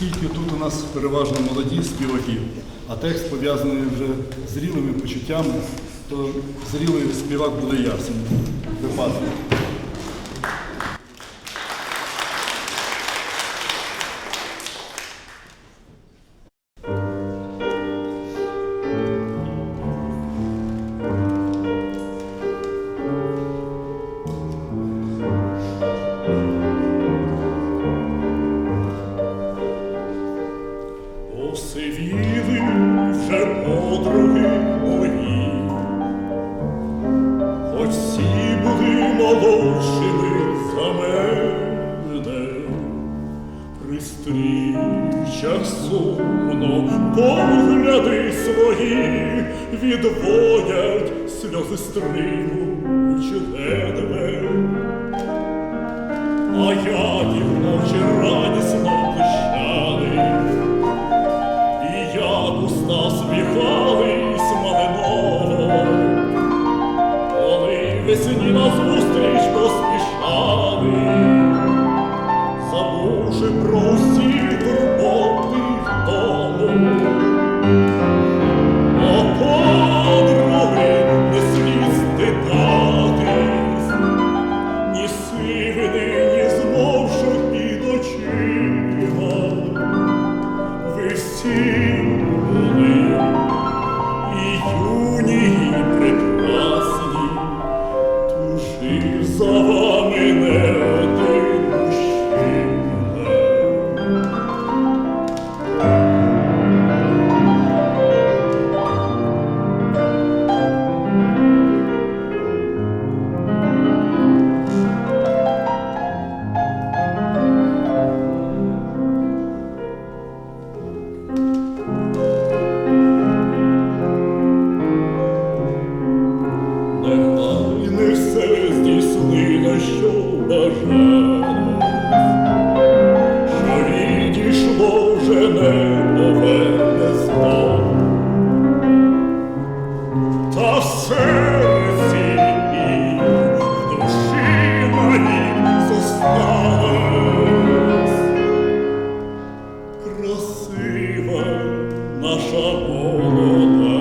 Оскільки тут у нас переважно молоді співаки, а текст пов'язаний вже зрілими почуттями, то зрілий співак буде я в. Осивіли вже подруги мої, хоч всі були молодшими за мене, при стрічах сумно погляди свої відводять сльози стримуючи ледве. А я їх ночі радісно весні назустріч поспішали, забувши про всі турботи. О, подруги, не слід стидатись, ні сивини, ні змовших під очима. Ви що бажалось, що відійшло вже не поверне. Та серці і в душі красива наша молода.